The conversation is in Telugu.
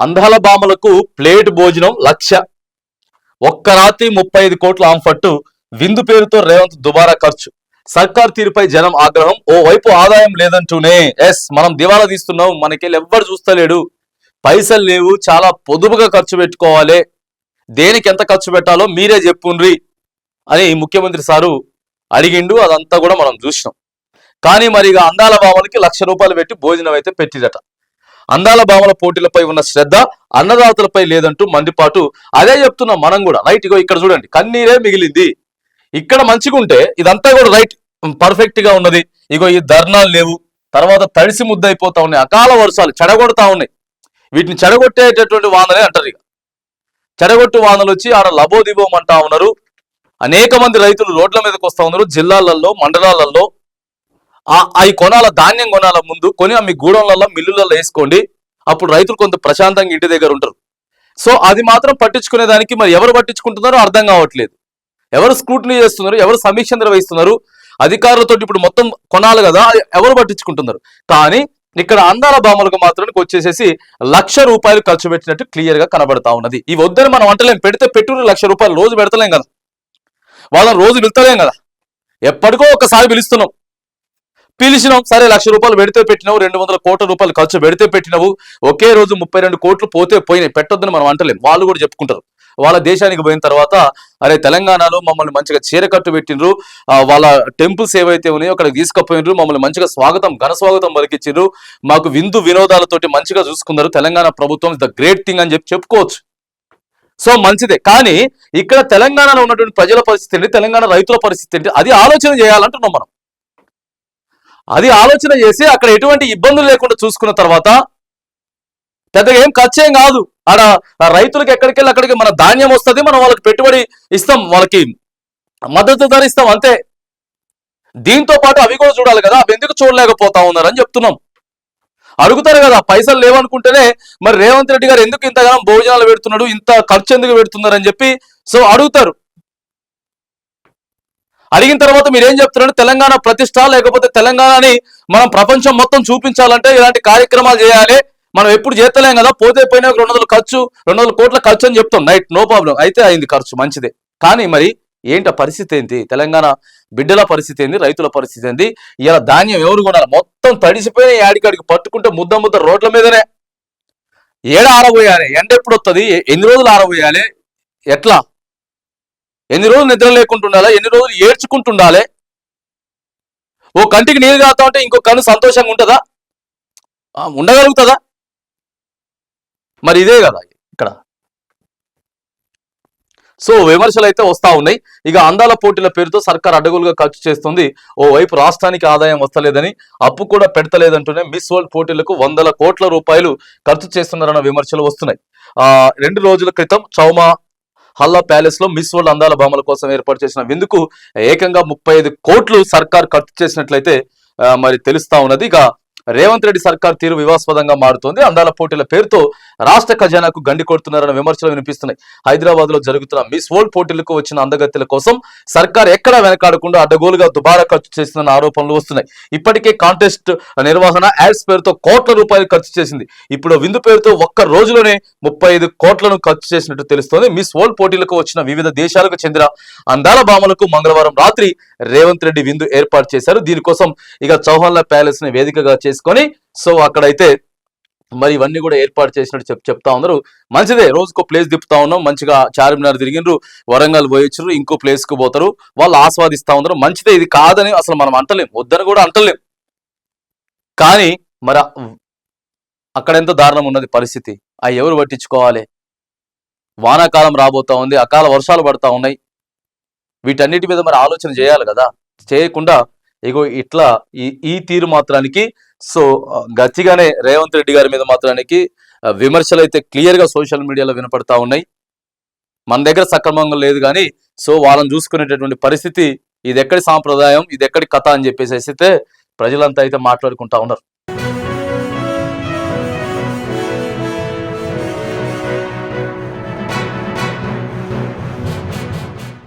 అందాల బామలకు ప్లేట్ భోజనం లక్ష. ఒక్క రాత్రి ముప్పై ఐదు కోట్ల ఆంఫట్టు. విందు పేరుతో రేవంత్ దుబారా ఖర్చు. సర్కార్ తీరుపై జనం ఆగ్రహం. ఓ వైపు ఆదాయం లేదంటూనే. ఎస్ మనం దివాలా తీస్తున్నాం. మనకెళ్ళి ఎవ్వరు చూస్తలేడు. పైసలు లేవు. చాలా పొదుపుగా ఖర్చు పెట్టుకోవాలి. దేనికి ఎంత ఖర్చు పెట్టాలో మీరే చెప్పుండ్రి అని ముఖ్యమంత్రి సారు అడిగిండు. అదంతా కూడా మనం చూసినాం. కానీ మరి ఇక అందాల భావనకి లక్ష రూపాయలు పెట్టి భోజనం అయితే పెట్టిదట అందాల భావన పోటీలపై ఉన్న శ్రద్ధ అన్నదాతలపై లేదంటూ మండిపాటు. అదే చెప్తున్నాం మనం కూడా. రైట్ ఇగో ఇక్కడ చూడండి. కన్నీరే మిగిలింది. ఇక్కడ మంచిగా ఉంటే ఇదంతా కూడా రైట్ పర్ఫెక్ట్గా ఉన్నది. ఇగో ఈ ధర్నాలు లేవు. తర్వాత తడిసి ముద్ద అయిపోతా ఉన్నాయి. అకాల వర్షాలు చెడగొడతా ఉన్నాయి. వీటిని చెడగొట్టేటటువంటి వానలే అంటారు ఇక చెడగొట్టు వానలు వచ్చి ఆడ లబోదిబోమంటా ఉన్నారు. అనేక మంది రైతులు రోడ్ల మీదకి వస్తా ఉన్నారు. జిల్లాలలో మండలాలలో అవి కొనాల ధాన్యం కొనాల ముందు కొని మీ గూడెంలలో మిల్లులలో వేసుకోండి. అప్పుడు రైతులు కొంత ప్రశాంతంగా ఇంటి దగ్గర ఉంటారు. సో అది మాత్రం పట్టించుకునే దానికి మరి ఎవరు పట్టించుకుంటున్నారో అర్థం కావట్లేదు. ఎవరు స్క్రూటినీ చేస్తున్నారు ఎవరు సమీక్ష నిర్వహిస్తున్నారు అధికారులతో ఇప్పుడు మొత్తం కొనాలి కదా ఎవరు పట్టించుకుంటున్నారు? కానీ ఇక్కడ అందాల భామలకు మాత్రానికి వచ్చేసేసి లక్ష రూపాయలు ఖర్చు పెట్టినట్టు క్లియర్గా కనబడతా ఉన్నది. ఈ వద్దని మనం అంటలేం. పెడితే పెట్టుకుని లక్ష రూపాయలు రోజు పెడతలేం కదా. వాళ్ళని రోజు పిలుతలేం కదా. ఎప్పటికో ఒకసారి పిలుస్తున్నాం. పిలిచినాం సరే లక్ష రూపాయలు పెడితే పెట్టినావు రెండు వందల కోట్ల రూపాయలు ఖర్చు పెడితే పెట్టినావు ఒకే రోజు ముప్పై రెండు కోట్లు పోతే పోయినాయి పెట్టొద్దని మనం అంటలేం. వాళ్ళు కూడా చెప్పుకుంటారు. వాళ్ళ దేశానికి పోయిన తర్వాత అరే తెలంగాణలో మమ్మల్ని మంచిగా చీరకట్టు పెట్టిండ్రు వాళ్ళ టెంపుల్స్ ఏవైతే ఉన్నాయో అక్కడికి తీసుకుపోయినరు మమ్మల్ని మంచిగా స్వాగతం ఘన స్వాగతం పలికించారు మాకు విందు వినోదాలతోటి మంచిగా చూసుకున్నారు. తెలంగాణ ప్రభుత్వం ద గ్రేట్ థింగ్ అని చెప్పి చెప్పుకోవచ్చు. సో మంచిదే. కానీ ఇక్కడ తెలంగాణలో ఉన్నటువంటి ప్రజల పరిస్థితి ఏంటి? తెలంగాణ రైతుల పరిస్థితి ఏంటి? అది ఆలోచన చేయాలంటున్నాం మనం. అది ఆలోచన చేసి అక్కడ ఎటువంటి ఇబ్బందులు లేకుండా చూసుకున్న తర్వాత పెద్దగా ఏం ఖర్చు ఏం కాదు. ఆడ ఆ రైతులకు ఎక్కడికి వెళ్ళి అక్కడికి మన ధాన్యం వస్తుంది మనం వాళ్ళకి పెట్టుబడి ఇస్తాం వాళ్ళకి మద్దతు ధర ఇస్తాం అంతే. దీంతో పాటు అవి కూడా చూడాలి కదా అవి ఎందుకు చూడలేకపోతా ఉన్నారని చెప్తున్నాం. అడుగుతారు కదా పైసలు లేవనుకుంటేనే మరి రేవంత్ రెడ్డి గారు ఎందుకు ఇంతగానం భోజనాలు పెడుతున్నాడు ఇంత ఖర్చు ఎందుకు పెడుతున్నారని చెప్పి సో అడుగుతారు. అడిగిన తర్వాత మీరు ఏం చెప్తున్నారు తెలంగాణ ప్రతిష్ట లేకపోతే తెలంగాణని మనం ప్రపంచం మొత్తం చూపించాలంటే ఇలాంటి కార్యక్రమాలు చేయాలి. మనం ఎప్పుడు చేస్తలేం కదా పోతే పోయినా ఒక రెండు వందల ఖర్చు రెండు వందల కోట్ల ఖర్చు అని చెప్తాం. Right no problem. అయితే అయింది ఖర్చు మంచిదే. కానీ మరి ఏంటి పరిస్థితి ఏంటి? తెలంగాణ బిడ్డల పరిస్థితి ఏంది? రైతుల పరిస్థితి ఏంది? ఇలా ధాన్యం ఎవరు కొనాలి? మొత్తం తడిసిపోయిన యాడికాడికి పట్టుకుంటే ముద్ద ముద్ద రోడ్ల మీదనే. ఏడ ఆరబోయాలి? ఎండ ఎప్పుడు వస్తుంది ఎన్ని రోజులు ఆరబోయాలి? ఎట్లా? ఎన్ని రోజులు నిద్ర లేకుండా ఉండాలి ఎన్ని రోజులు ఏడ్చుకుంటుండాలి? ఓ కంటికి నీరు కాతా ఉంటే ఇంకో కన్ను సంతోషంగా ఉంటుందా? ఉండగలుగుతుందా? మరి ఇదే కదా ఇక్కడ. సో విమర్శలు అయితే వస్తా ఉన్నాయి. ఇక అందాల పోటీల పేరుతో సర్కార్ అడ్డగోలుగా ఖర్చు చేస్తుంది. ఓ వైపు రాష్ట్రానికి ఆదాయం వస్తలేదని అప్పు కూడా పెడతలేదంటూనే మిస్ వరల్డ్ పోటీలకు వందల కోట్ల రూపాయలు ఖర్చు చేస్తున్నారన్న విమర్శలు వస్తున్నాయి. ఆ రెండు రోజుల క్రితం చౌమా హల్లా ప్యాలెస్లో మిస్ వరల్డ్ అందాల బొమ్మల కోసం ఏర్పాటు చేసిన విందుకు ఏకంగా ముప్పై ఐదు కోట్లు సర్కార్ ఖర్చు చేసినట్లయితే మరి తెలుస్తా ఉన్నది. ఇక రేవంత్ రెడ్డి సర్కార్ తీరు వివాస్పదంగా మారుతోంది. అందాల పోటీల పేరుతో రాష్ట్ర ఖజానాకు గండి కొడుతున్నారన్న విమర్శలు వినిపిస్తున్నాయి. హైదరాబాద్లో జరుగుతున్న మిస్ వరల్డ్ పోటీలకు వచ్చిన అందగత్తెల కోసం సర్కార్ ఎక్కడా వెనకాడకుండా అడ్డగోలుగా దుబారా ఖర్చు చేసిందన్న ఆరోపణలు వస్తున్నాయి. ఇప్పటికే కాంటెస్ట్ నిర్వహణ యాడ్స్ పేరుతో కోట్ల రూపాయలు ఖర్చు చేసింది. ఇప్పుడు విందు పేరుతో ఒక్క రోజులోనే ముప్పై ఐదు కోట్లను ఖర్చు చేసినట్టు తెలుస్తోంది. మిస్ వరల్డ్ పోటీలకు వచ్చిన వివిధ దేశాలకు చెందిన అందాల భామలకు మంగళవారం రాత్రి రేవంత్ రెడ్డి విందు ఏర్పాటు చేశారు. దీనికోసం ఇక చౌహాన్ల ప్యాలెస్ని వేదికగా చేసుకొని సో అక్కడైతే మరి ఇవన్నీ కూడా ఏర్పాటు చేసినట్టు చెప్ చెప్తా ఉన్నారు. మంచిదే రోజుకో ప్లేస్ తిప్పుతా ఉన్నాం మంచిగా చార్మినార్ తిరిగిండ్రు వరంగల్ పోయొచ్చు ఇంకో ప్లేస్కి పోతారు వాళ్ళు ఆస్వాదిస్తా ఉన్నారు. మంచిదే ఇది కాదని అసలు మనం అంటలేం వద్దని కూడా అంటలేం. కానీ మరి అక్కడ ఎంత దారుణం ఉన్నది పరిస్థితి. ఆ ఎవరు పట్టించుకోవాలి? వానాకాలం రాబోతా ఉంది అకాల వర్షాలు పడతా ఉన్నాయి. వీటన్నిటి మీద మరి ఆలోచన చేయాలి కదా. చేయకుండా ఇగో ఇట్లా ఈ ఈ తీరు మాత్రానికి సో గట్టిగానే రేవంత్ రెడ్డి గారి మీద మాత్రానికి విమర్శలు అయితే క్లియర్గా సోషల్ మీడియాలో వినపడతా ఉన్నాయి. మన దగ్గర సక్రమంగా లేదు కానీ సో వాళ్ళని చూసుకునేటటువంటి పరిస్థితి ఇది ఎక్కడి సాంప్రదాయం ఇది ఎక్కడి కథ అని చెప్పేసి అయితే ప్రజలంతా అయితే మాట్లాడుకుంటా ఉన్నారు.